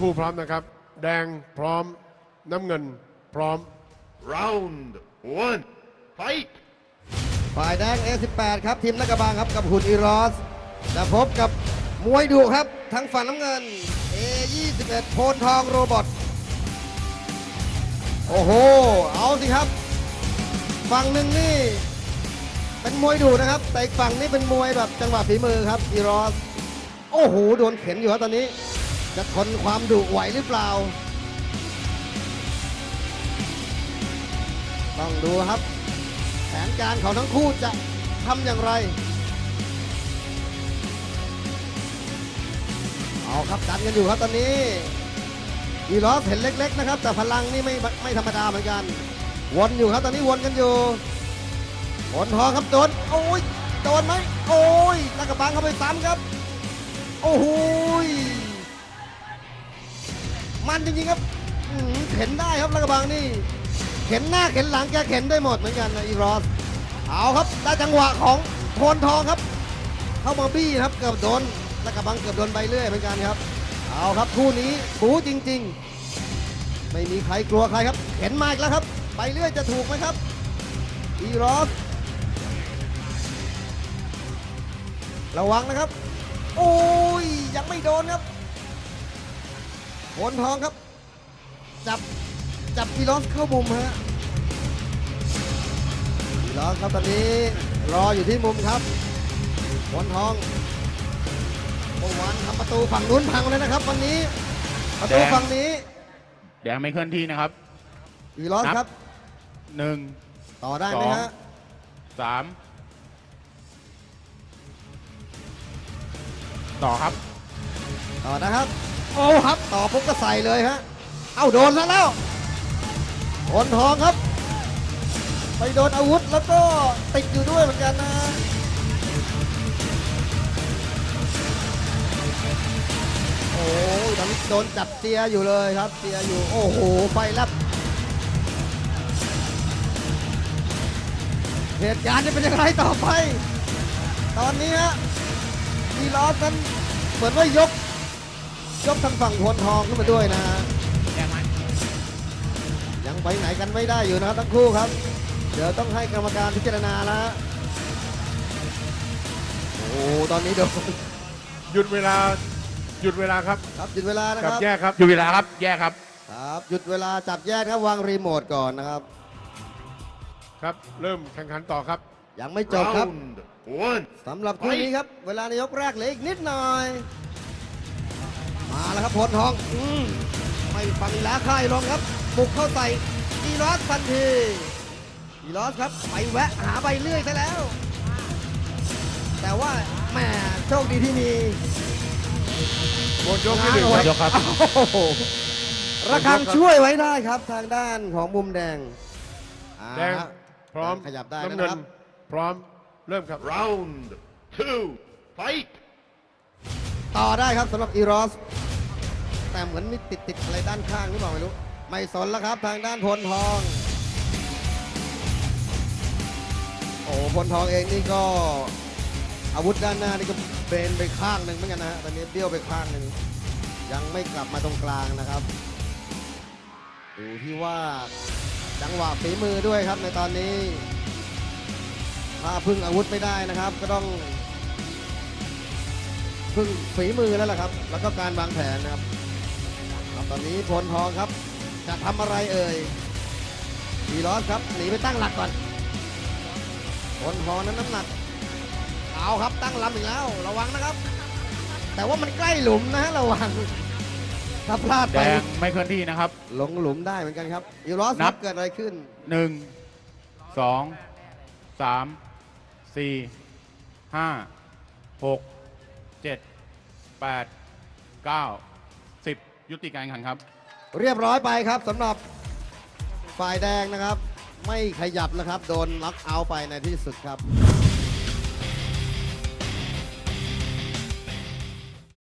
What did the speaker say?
คู่พร้อมนะครับ แดงพร้อมน้ำเงินพร้อม Round one, fight! ฝ่ายแดง A18 ครับทีมนักกระบางครับกับหุ่นอีรอสจะพบกับมวยดุครับ ทั้งฝั่งน้ำเงิน A21 โพนทองโรบอทโอ้โห เอาสิครับ ฝั่งหนึ่งนี่ เป็นมวยดุนะครับ แต่อีกฝั่งนี่เป็นมวยแบบจังหวะฝีมือครับอีรอส โอ้โห โดนเข็นอยู่ครับตอนนี้ จะทนความดุไหวหรือเปล่า ต้องดูครับ แผนการของทั้งคู่จะทำอย่างไร เอาครับดันกันอยู่ครับตอนนี้อีลอสเห็นเล็ก ๆ นะครับ แต่พลังนี่ไม่ไม่ธรรมดาเหมือนกัน วนอยู่ครับตอนนี้วนกันอยู่วนทองครับโดนโอ้ยโดนไหมโอ้ยแล้วกระบังเข้าไปซ้ำครับ โอ้โห มันจริงๆครับเข็นได้ครับล้วกระบังนี่เข็นหน้าเข็นหลังแกเข็นได้หมดเหมือนกันนะอีรอสเอาครับได้จังหวะของโทนทองครับ เข้ามาบี้ครับเกือบโดนละกระบังเกือบโดนใบเลื่อยเหมือนกันครับ เอาครับคู่นี้บูจริง ๆ ไม่มีใครกลัวใครครับเข็นมาอีกแล้วครับใบเลื่อยจะถูกไหมครับ อีรอสระวังนะครับ โอ้ยยังไม่โดนครับ โทนทองครับ จับจับอีลอสเข้ามุมฮะอีลอสครับตอนนี้รออยู่ที่มุมครับผลทองเมื่อวานทำประตูฝั่งนู้นพังเลยนะครับ วันนี้ ประตูแดงฝั่งนี้ แดงไม่เคลื่อนที่นะครับอีลอสนับครับหนึ่งต่อได้ไหมสองฮะสามต่อครับ ต่อนะครับ โอ้ครับต่อปุ๊บก็ใส่เลยฮะ เอ้าโดนซะแล้วผลทองครับ ไปโดนอาวุธแล้วก็ติดอยู่ด้วยเหมือนกันนะโอ้ยตอนนี้โดนจับเตียอยู่เลยครับ เตียอยู่โอ้โหไฟลับเหตุการณ์จะเป็นยังไงต่อไป ตอนนี้ฮะมีล้อสนั้นเหมือนว่ายก ยกทางฝั่งพลทองขึ้นมาด้วยนะฮะแดงไหมยังไปไหนกันไม่ได้อยู่นะครับทั้งคู่ครับ เดี๋ยวต้องให้กรรมการพิจารณาแล้วฮะโอ้โหตอนนี้โดนหยุดเวลาหยุดเวลาครับครับหยุดเวลานะกัคบรับแยกครับอยู่เวลาครับ แยกครับ ครับหยุดเวลาจับแยกครับวางรีโมทก่อนนะครับ ครับ เริ่มแข่งขันต่อครับ ยังไม่จบครับ Round one, สำหรับคู่นี้ครับ เวลาในยกแรกเหลืออีกนิดหน่อย มาแล้วครับพลทองอืมไม่ฟังอีลาค่ายลงครับบุกเข้าใส่อีลอสทันทีอีลอสครับไปแวะหาใบเลื่อยซะแล้ว แต่ว่าแหมโชคดีที่มีหมดยกที่หนึ่งง้างเอาไว้ครับยกครับโอ้โหระฆังช่วยไว้ได้ครับทางด้านของมุมแดงอ่าแดงพร้อมขยับได้น้ำนะเงิคนรับพร้อมเริ่มครับ round two, fight! ต่อได้ครับสำหรับอีรอส แต่เหมือนมีติดติดอะไรด้านข้างหรือเปล่าไม่รู้ ไม่สนแล้วครับทางด้านพลทอง โอ้พลทองเองนี่ก็ อาวุธด้านหน้านี่ก็เบนไปข้างหนึ่งเหมือนกันนะฮะตอนนี้เบี้ยวไปข้างหนึ่งยังไม่กลับมาตรงกลางนะครับดูที่ว่าจังหวะฝีมือด้วยครับในตอนนี้ ถ้าพึ่งอาวุธไม่ได้นะครับ ก็ต้อง พึ่งฝีมือแล้วล่ะครับ แล้วก็การวางแผนนะครับครับ ตอนนี้พลทองครับ จะทำอะไรเอ่ยดีรอสครับหนีไปตั้งหลักก่อนพลทองนั้นน้ำหนักเอาครับตั้งลำอีกแล้ว ระวังนะครับ แต่ว่ามันใกล้หลุมนะฮะระวังถ้าพลาดแดไปงไม่เคลื่อนที่นะครับ หลงหลุมได้เหมือนกันครับอีรอสนัครับ บเกิดอะไรขึ้น หนึ่งสองสามสี่ห้าหกเจ็ด แปดเก้าสิบยุติการแข่งขันครับ เรียบร้อยไปครับสำหรับฝ่ายแดงนะครับ ไม่ขยับนะครับ โดนล็อกเอาท์ไปในที่สุดครับ